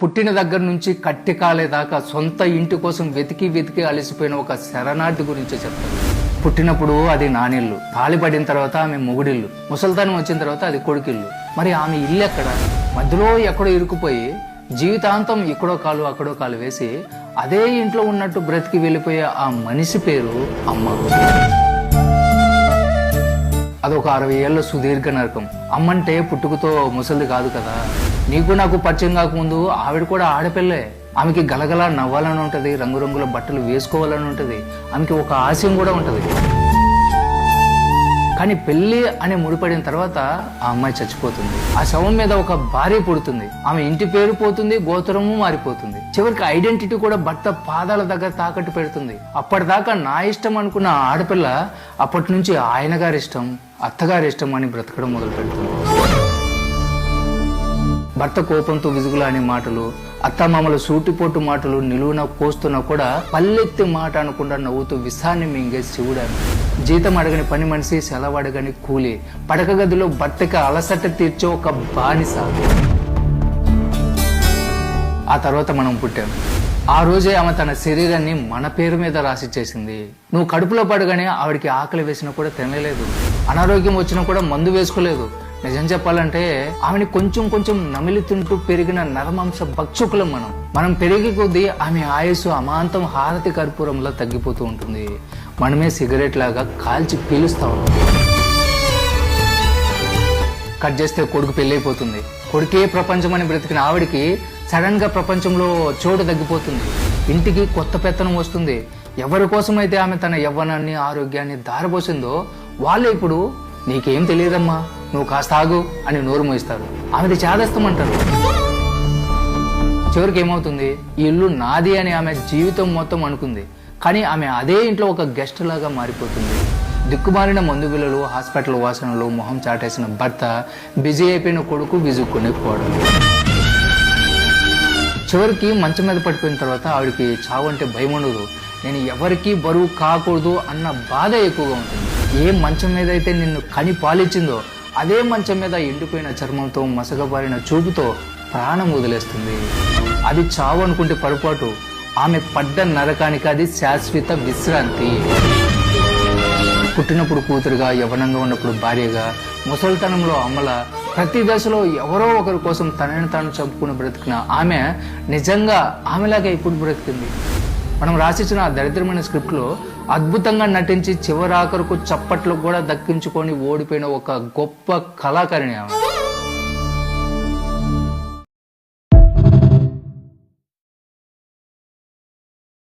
పుట్టిన దగ్గర నుంచి కట్టి కాలే దాకా సొంత ఇంటి కోసం వెతికి వెతికి అలసిపోయిన ఒక శరణార్థి గురించి చెప్తాను పుట్టినప్పుడు అది నానిల్లు తాళి పడిన తర్వాత ఆమె మొగుడిల్లు ముసల్తానం వచ్చిన తర్వాత అది కొడుకిల్లు. మరి ఆమె ఇల్లు ఎక్కడ? మధ్యలో ఎక్కడో ఇరుకుపోయి జీవితాంతం ఇక్కడో కాలు అక్కడో కాలు వేసి అదే ఇంట్లో ఉన్నట్టు బ్రతికి వెళ్ళిపోయే ఆ మనిషి పేరు అమ్మ. అదొక అరవై ఏళ్ళ సుదీర్ఘ నరకం. అమ్మంటే పుట్టుకతో ముసలిది కాదు కదా. నీకు నాకు పరిచయం కాకముందు ఆవిడ కూడా ఆడపిల్లే. ఆమెకి గలగల నవ్వాలని ఉంటది రంగురంగుల బట్టలు వేసుకోవాలని ఉంటది. ఆమెకి ఒక ఆశయం కూడా ఉంటది. కానీ పెళ్ళి అని ముడిపడిన తర్వాత ఆ అమ్మాయి చచ్చిపోతుంది. ఆ శవం మీద ఒక భార్య పుడుతుంది. ఆమె ఇంటి పేరు పోతుంది గోత్రము మారిపోతుంది. చివరికి ఐడెంటిటీ కూడా భర్త పాదాల దగ్గర తాకట్టు పెడుతుంది. అప్పటిదాకా నా ఇష్టం అనుకున్న ఆడపిల్ల అప్పటి నుంచి ఆయన గారి ఇష్టం. అత్తగారి ఇష్టం అని బ్రతకడం మొదలు పెడుతుంది. భర్త కోపంతో విసుగులానే మాటలు అత్తమామల సూటిపోటు మాటలు నిలువున కోస్తున్నా కూడా పల్లెత్తి మాట అనకుండా నవ్వుతూ విసాన్ని మింగే శివుడాను జీతం అడగని పని మనిషి సెలవు అడగని కూలి. పడక గదిలో భర్తకి అలసట తీర్చే ఒక బానిస. ఆ తర్వాత మనం పుట్టాం. ఆ రోజే ఆమె తన శరీరాన్ని మన పేరు మీద రాసి చేసింది. నువ్వు కడుపులో పడగానే ఆవిడికి ఆకలి వేసినా కూడా తినలేదు. అనారోగ్యం వచ్చినా కూడా మందు వేసుకోలేదు. నిజం చెప్పాలంటే ఆమెని కొంచెం కొంచెం నమిలి తింటూ పెరిగిన నరమాంస భక్షకులం మనం. మనం పెరిగే కొద్దీ ఆమె ఆయుస్సు అమాంతం హారతి కర్పూరంలో తగ్గిపోతూ ఉంటుంది. మనమే సిగరెట్ లాగా కాల్చి పీలుస్తా ఉంటాం కట్ చేస్తే కొడుకు పెళ్ళైపోతుంది. కొడుకే ప్రపంచం అని బ్రతికిన ఆవిడికి సడన్గా ప్రపంచంలో చోటు తగ్గిపోతుంది. ఇంటికి కొత్త పెత్తనం వస్తుంది. ఎవరి కోసమైతే ఆమె తన యవ్వనాన్ని ఆరోగ్యాన్ని దారపోసిందో వాళ్ళే ఇప్పుడు నీకేం తెలియదమ్మా నువ్వు కాస్త ఆగు అని నోరు మోయిస్తారు. ఆమెది చేదస్తమంటారు చివరికి ఏమవుతుంది? ఈ ఇల్లు నాది అని ఆమె జీవితం మొత్తం అనుకుంది. కానీ ఆమె అదే ఇంట్లో ఒక గెస్ట్ లాగా మారిపోతుంది. దిక్కుమారిన మందు బిల్లలు హాస్పిటల్ వాసనలు మొహం చాటేసిన భర్త బిజీ అయిపోయిన కొడుకు విజుక్కునే పోవడం చివరికి మంచం మీద పడిపోయిన తర్వాత ఆవిడకి చావు అంటే భయం ఉండదు నేను ఎవరికీ బరువు కాకూడదు అన్న బాధ ఎక్కువగా ఉంటుంది. ఏ మంచం మీద అయితే నిన్ను కని పాలిచ్చిందో అదే మంచం మీద ఎండిపోయిన చర్మంతో మసగబారిన చూపుతో ప్రాణం వదిలేస్తుంది. అది చావు అనుకుంటే పొరపాటు. ఆమె పడ్డ నరకానికి అది శాశ్వత విశ్రాంతి. పుట్టినప్పుడు కూతురుగా యవనంగా ఉన్నప్పుడు భార్యగా ముసలితనంలో అమ్మల ప్రతి దశలో ఎవరో ఒకరి కోసం తనని తాను చంపుకుని బ్రతికిన ఆమె నిజంగా ఆమెలాగా ఇప్పుడు బ్రతికింది. మనం రాసిచ్చిన ఆ దరిద్రమైన స్క్రిప్ట్లో అద్భుతంగా నటించి చివరాఖరుకు చప్పట్లు కూడా దక్కించుకొని ఓడిపోయిన ఒక గొప్ప కళాకారిణి ఆమె